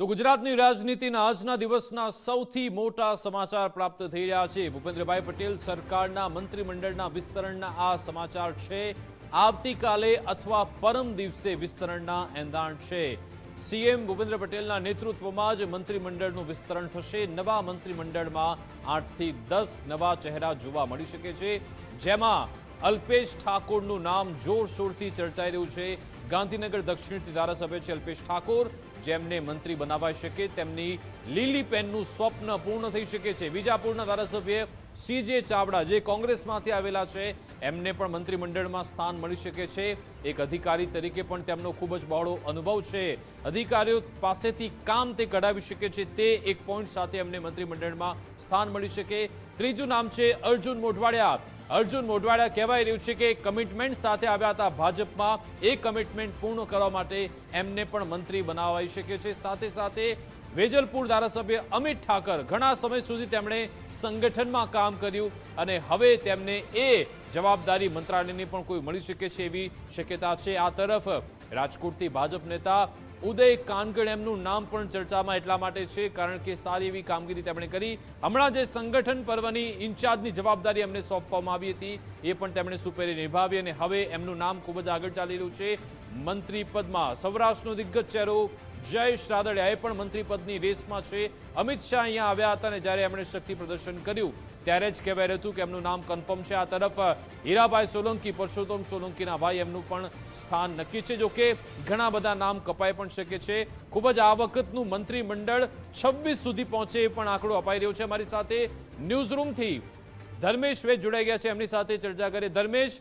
તો ગુજરાતની રાજનીતિના આજના દિવસના સૌથી મોટા સમાચાર પ્રાપ્ત થઈ રહ્યા છે. ભૂપેન્દ્રભાઈ પટેલ સરકારના મંત્રીમંડળના વિસ્તરણના આ સમાચાર છે. આવતીકાલે અથવા પરમ દિવસે વિસ્તરણના એંધાણ છે. સીએમ ભૂપેન્દ્ર પટેલના નેતૃત્વમાં જ મંત્રીમંડળનું વિસ્તરણ થશે. નવા મંત્રીમંડળમાં આઠથી દસ નવા ચહેરા જોવા મળી શકે છે. જેમાં અલ્પેશ ઠાકોરનું નામ જોરશોરથી ચર્ચાઈ રહ્યું છે. ગાંધીનગર દક્ષિણથી ધારાસભ્ય છે અલ્પેશ ઠાકોર. જેમને મંત્રી બનાવાઈ શકે, તેમની લીલી પેનનું સ્વપ્ન પૂર્ણ થઈ શકે છે. વિજાપુરના ધારાસભ્ય સીજે ચાવડા, જે કોંગ્રેસમાંથી આવેલા છે, એમને પણ મંત્રીમંડળમાં સ્થાન મળી શકે છે. એક અધિકારી તરીકે પણ તેમનો ખૂબ જ બહોળો અનુભવ છે. અધિકારીઓ પાસેથી કામ તે કઢાવી શકે છે, તે એક પોઈન્ટ સાથે એમને મંત્રીમંડળમાં સ્થાન મળી શકે. ત્રીજું નામ છે અર્જુન મોઢવાડિયા. અર્જુન મોઢવાડિયા કહેવાય રહ્યું છે કે કમિટમેન્ટ સાથે આવ્યા હતા ભાજપમાં. એ કમિટમેન્ટ પૂર્ણ કરવા માટે એમને પણ મંત્રી બનાવાઈ શકે છે. સાથે સાથે વેજલપુર ધારાસભ્ય અમિત ઠાકર ઘણા સમય સુધી તેમણે સંગઠનમાં કામ કર્યું અને હવે તેમને એ જવાબદારી મંત્રાલયની પણ કોઈ મળી શકે છે એવી શક્યતા છે. આ તરફ રાજકોટથી ભાજપ નેતા ઉદય કાનગડ એમનું નામ પણ ચર્ચામાં એટલા માટે છે, કારણ કે સારી એવી કામગીરી તેમણે કરી. હમણાં જે સંગઠન પર્વની ઇન્ચાર્જની જવાબદારી એમને સોંપવામાં આવી હતી, એ પણ તેમણે સુપેરે નિભાવી અને હવે એમનું નામ ખૂબ જ આગળ ચાલી રહ્યું છે. મંત્રી પદમાં સૌરાષ્ટ્રનો દિગ્ગજ ચહેરો જયેશ એ પણ મંત્રી પદની રેસમાં છે. અમિત શાહ અહીંયા આવ્યા હતા અને જ્યારે એમણે શક્તિ પ્રદર્શન કર્યું ત્યારે જ કહેવાય રહ્યું કે એમનું નામ કન્ફર્મ છે. આ તરફ હીરાભાઈ સોલંકી, પરસોત્તમ સોલંકીના ભાઈ એમનું પણ સ્થાન નક્કી છે. જોકે ઘણા બધા નામ કપાઈ પણ શકે છે. ખૂબ જ આ વખતનું મંત્રીમંડળ છવ્વીસ સુધી પહોંચે એ પણ આંકડો અપાઈ રહ્યો છે અમારી સાથે. ન્યૂઝરૂમથી ધર્મેશ વેદ જોડાઈ ગયા છે. એમની સાથે ચર્ચા કરી ધર્મેશ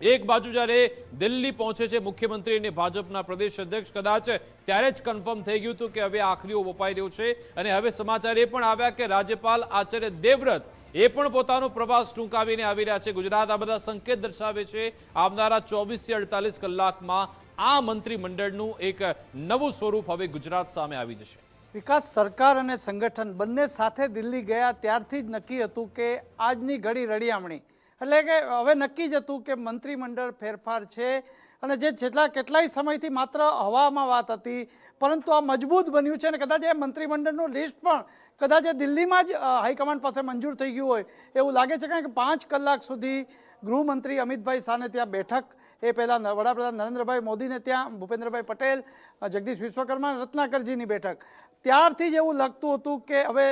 એક બાજુ જ્યારે દિલ્હી પહોંચે છે મુખ્યમંત્રી અને ભાજપના પ્રદેશ અધ્યક્ષ કદાચ, ત્યારે જ કન્ફર્મ થઈ ગયું હતું કે હવે આખરીઓ વપાઈ રહ્યો છે. અને હવે સમાચાર એ પણ આવ્યા કે રાજ્યપાલ આચાર્ય દેવવ્રત એ પણ પોતાનો પ્રવાસ ટૂંકાવીને આવી રહ્યા છે. ગુજરાત આ બધા સંકેત દર્શાવે છે. આવનારા ચોવીસથી અડતાલીસ કલાકમાં આ મંત્રીમંડળનું એક નવું સ્વરૂપ હવે ગુજરાત સામે આવી જશે. વિકાસ સરકાર અને સંગઠન બંને સાથે દિલ્હી ગયા ત્યારથી જ નક્કી હતું કે આજની ઘડી રળિયામણી એટલે કે હવે નક્કી જ હતું કે મંત્રીમંડળ ફેરફાર છે અને જે છેલ્લા કેટલાય સમયથી માત્ર હવામાં વાત હતી, પરંતુ આ મજબૂત બન્યું છે અને કદાચ એ મંત્રીમંડળનું લિસ્ટ પણ કદાચ દિલ્હીમાં જ હાઈકમાન્ડ પાસે મંજૂર થઈ ગયું હોય એવું લાગે છે કારણ કે પાંચ કલાક સુધી ગૃહમંત્રી અમિતભાઈ શાહને ત્યાં બેઠક. એ પહેલાં વડાપ્રધાન નરેન્દ્રભાઈ મોદીને ત્યાં, ભૂપેન્દ્રભાઈ પટેલ જગદીશ વિશ્વકર્મા, રત્નાકરજીની બેઠક. ત્યારથી જ એવું લાગતું હતું કે હવે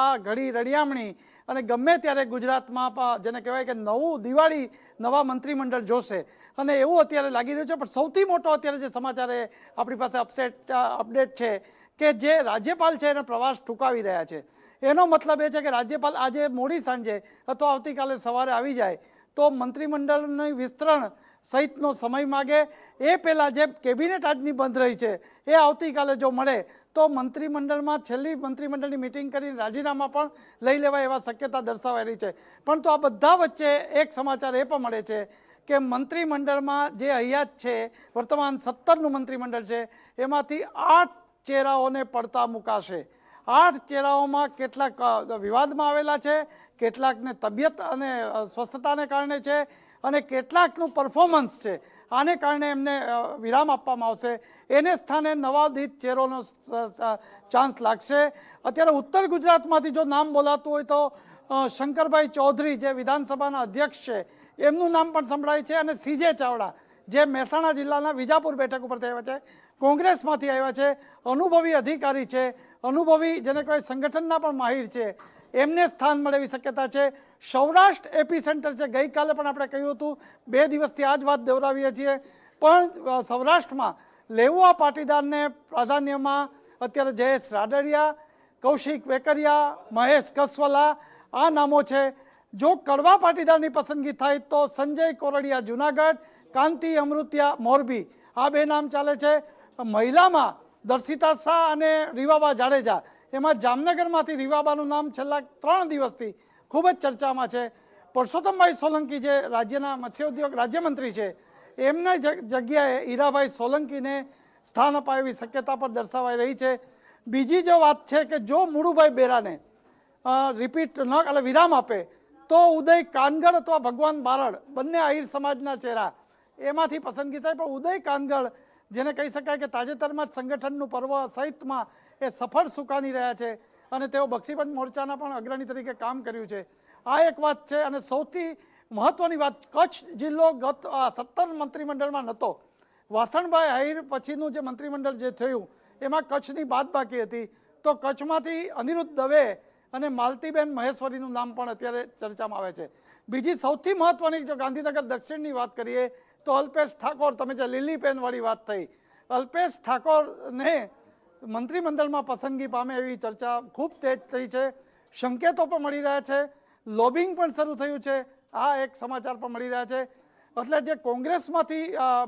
આ ઘડી રળિયામણી અને ગમે ત્યારે ગુજરાતમાં જેને કહેવાય કે નવું દિવાળી નવા મંત્રીમંડળ જોશે. અને એવું અત્યારે લાગી રહ્યું છે, પણ સૌથી મોટો અત્યારે જે સમાચાર એ આપણી પાસે અપસેટ અપડેટ છે કે જે રાજ્યપાલ છે એને પ્રવાસ ટૂંકાવી રહ્યા છે. એનો મતલબ એ છે કે રાજ્યપાલ આજે મોડી સાંજે અથવા આવતીકાલે સવારે આવી જાય. તો મંત્રીમંડળનું વિસ્તરણ સહિતનો સમય માગે. એ પહેલાં જે કેબિનેટ આજની બંધ રહી છે, એ આવતીકાલે જો મળે, તો મંત્રીમંડળમાં છેલ્લી મંત્રીમંડળની મિટિંગ કરીને રાજીનામા પણ લઈ લેવાય એવા શક્યતા દર્શાવાઈ રહી છે. તો આ બધા વચ્ચે એક સમાચાર એ પણ મળે છે કે મંત્રીમંડળમાં જે હયાત છે, વર્તમાન સત્તરનું મંત્રીમંડળ છે, એમાંથી આઠ ચહેરાઓને પડતા મુકાશે. આઠ ચહેરાઓમાં કેટલાક વિવાદમાં આવેલા છે, કેટલાકને તબિયત અને સ્વસ્થતાને કારણે છે અને કેટલાકનું પરફોર્મન્સ છે. આને કારણે એમને વિરામ આપવામાં આવશે. એને સ્થાને નવાદિત ચહેરોનો ચાન્સ લાગશે. અત્યારે ઉત્તર ગુજરાતમાંથી જો નામ બોલાતું હોય તો શંકરભાઈ ચૌધરી જે વિધાનસભાના અધ્યક્ષ છે, એમનું નામ પણ સંભળાય છે અને સીજે ચાવડા જે મહેસાણા જિલ્લાના વિજાપુર બેઠક ઉપરથી આવ્યા છે, કોંગ્રેસમાંથી આવ્યા છે, અનુભવી અધિકારી છે, અનુભવી જેને કહેવાય સંગઠનના પણ માહિર છે, એમને સ્થાન મળે શક્યતા છે. સૌરાષ્ટ્ર એપી સેન્ટર છે, ગઈકાલે પણ આપણે કહ્યું હતું, બે દિવસથી આ જ વાત દોહરાવીએ છીએ. પણ સૌરાષ્ટ્રમાં લેવા પાટીદારને પ્રાધાન્યમાં અત્યારે જયેશ રાડરિયા, કૌશિક વેકરિયા, મહેશ કસવાલા, આ નામો છે. જો કડવા પાટીદારની પસંદગી થાય તો સંજય કોરડિયા જુનાગઢ કાંતિ, અમૃત્યા, મોરબી. આ બે નામ ચાલે છે. મહિલામાં દર્શિતા શાહ અને રીવાબા જાડેજા. એમાં જામનગરમાંથી રીવાબાનું નામ છેલ્લા ત્રણ દિવસથી ખૂબ જ ચર્ચામાં છે. પરસોત્તમભાઈ સોલંકી જે રાજ્યના મત્સ્યોદ્યોગ રાજ્યમંત્રી છે, એમને જગ્યાએ હીરાભાઈ સોલંકીને સ્થાન અપાય એવી શક્યતા પણ દર્શાવાઈ રહી છે. બીજી જો વાત છે કે જો મુળુભાઈ બેરાને રિપીટ ન એટલે વિરામ આપે, તો ઉદય કાનગડ અથવા ભગવાન બારડ, બંને આહિર સમાજના ચહેરા એમાંથી પસંદગી થાય. પણ ઉદય કાનગળ, જેને કહી શકાય કે તાજેતરમાં જ સંગઠનનું પર્વ સહિતમાં એ સફળ સુકાની રહ્યા છે અને તેઓ બક્ષીપંચ મોરચાના પણ અગ્રણી તરીકે કામ કર્યું છે. આ એક વાત છે અને સૌથી મહત્વની વાત, કચ્છ જિલ્લો ગત સત્તર મંત્રીમંડળમાં નહોતો. વાસણભાઈ આહિર પછીનું જે મંત્રીમંડળ જે થયું, એમાં કચ્છની બાદ બાકી હતી. તો કચ્છમાંથી અનિરુદ્ધ દવે અને માલતીબેન મહેશ્વરીનું નામ પણ અત્યારે ચર્ચામાં આવે છે. બીજી સૌથી મહત્વની, જો ગાંધીનગર દક્ષિણની વાત કરીએ તો અલ્પેશ ઠાકોર, તમે જે લીલી પેનવાળી વાત થઈ, અલ્પેશ ઠાકોરને મંત્રીમંડળમાં પસંદગી પામે એવી ચર્ચા ખૂબ તેજ થઈ છે. સંકેતો પણ મળી રહ્યા છે. લોબિંગ પણ શરૂ થયું છે. આ એક સમાચાર પણ મળી રહ્યા છે. એટલે જે કોંગ્રેસમાંથી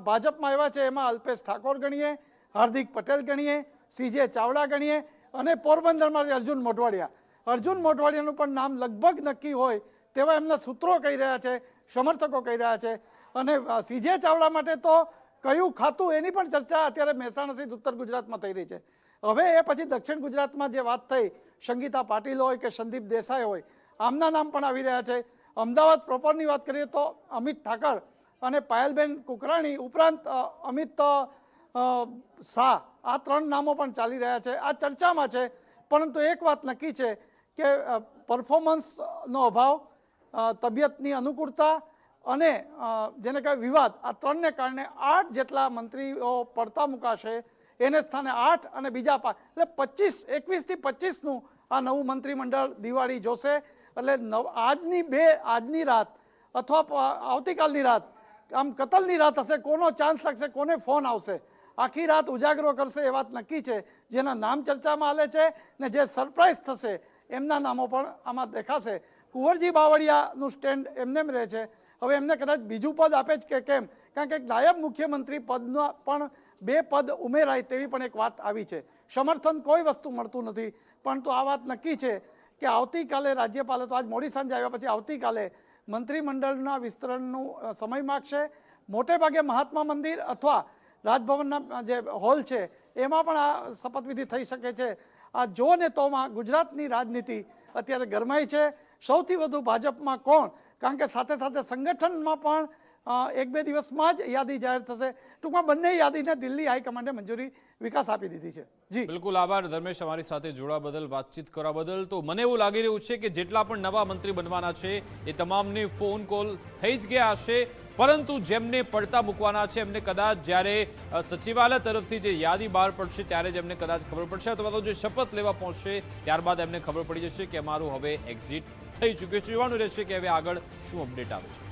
ભાજપમાં આવ્યા છે, એમાં અલ્પેશ ઠાકોર ગણીએ, હાર્દિક પટેલ ગણીએ, સીજે ચાવડા ગણીએ અને પોરબંદરમાં અર્જુન મોઢવાડિયા. અર્જુન મોઢવાડિયાનું પણ નામ લગભગ નક્કી હોય તેવા એમના સૂત્રો કહી રહ્યા છે, સમર્થકો કહી રહ્યા છે. અને સીજે ચાવડા માટે તો કયું ખાતું એની પણ ચર્ચા અત્યારે મહેસાણા સહિત ઉત્તર ગુજરાતમાં થઈ રહી છે. હવે એ પછી દક્ષિણ ગુજરાતમાં જે વાત થઈ, સંગીતા પાટીલ હોય કે સંદીપ દેસાઈ હોય, આમના નામ પણ આવી રહ્યા છે. અમદાવાદ પ્રોપરની વાત કરીએ તો અમિત ઠાકર અને પાયલબેન કુકરાણી ઉપરાંત અમિત શાહ, આ ત્રણ નામો પણ ચાલી રહ્યા છે. આ ચર્ચામાં છે, પરંતુ એક વાત નક્કી છે કે પરફોર્મન્સનો અભાવ તબિયતની અનુકૂળતા અને જેને કહેવાય વિવાદ, આ ત્રણને કારણે આઠ જેટલા મંત્રીઓ પડતા મુકાશે, એને સ્થાને આઠ અને બીજા પાંચ. એટલે પચીસ, એકવીસથી પચીસનું આ નવું મંત્રીમંડળ દિવાળી જોશે. એટલે નવ, આજની બે, આજની રાત અથવા આવતીકાલની રાત, આમ કતલની રાત હશે, કોનો ચાન્સ લાગશે, કોને ફોન આવશે? આખી રાત ઉજાગરો કરશે એ વાત નક્કી છે. જેના નામ ચર્ચામાં આવે છે ને જે સરપ્રાઇઝ થશે, એમના નામો પણ આમાં દેખાશે. કુંવરજી બાવળિયાનું સ્ટેન્ડ એમને રહે છે. હવે એમને કદાચ બીજું પદ આપે જ કે કેમ? કારણ કે નાયબ મુખ્યમંત્રી પદના પણ બે પદ ઉમેરાય તેવી પણ એક વાત આવી છે. સમર્થન કોઈ વસ્તુ મળતું નથી. પરંતુ આ વાત નક્કી છે કે આવતીકાલે રાજ્યપાલે તો આજ મોડી સાંજે આવ્યા પછી આવતીકાલે મંત્રીમંડળના વિસ્તરણનું સમય માગશે. મોટે ભાગે મહાત્મા મંદિર અથવા રાજભવનના જે હોલ છે, એમાં પણ આ શપથવિધિ થઈ શકે છે. આ જો ને તોમાં ગુજરાતની રાજનીતિ અત્યારે ગરમાઈ છે. સૌથી વધુ ભાજપમાં કોણ? કારણ કે સાથે સાથે સંગઠનમાં પણ એક બે દિવસમાં જ યાદી જાહેર થશે. ટૂંકમાં બંને યાદીને દિલ્હી હાઈકમાન્ડે મંજૂરી વિકાસ આપી દીધી છે. જી. બિલકુલ આભાર ધર્મેશ અમારી સાથે જોડા બદલ, વાતચીત કરવા બદલ. તો મને એવું લાગી રહ્યું છે કે જેટલા પણ નવા મંત્રી બનવાના છે, એ તમામને ફોન કોલ થઈ જ ગયા હશે. પરંતુ જેમને પડતા મૂકવાના છે, એમને કદાચ જ્યારે સચિવાલય તરફથી જે યાદી બહાર પડશે ત્યારે જ એમને કદાચ ખબર પડશે અથવા તો જે શપથ લેવા પહોંચશે ત્યારબાદ એમને ખબર પડી જશે કે અમારું હવે એક્ઝિટ થઈ ચૂક્યું છે. જોવાનું રહેશે કે હવે આગળ શું અપડેટ આવે છે.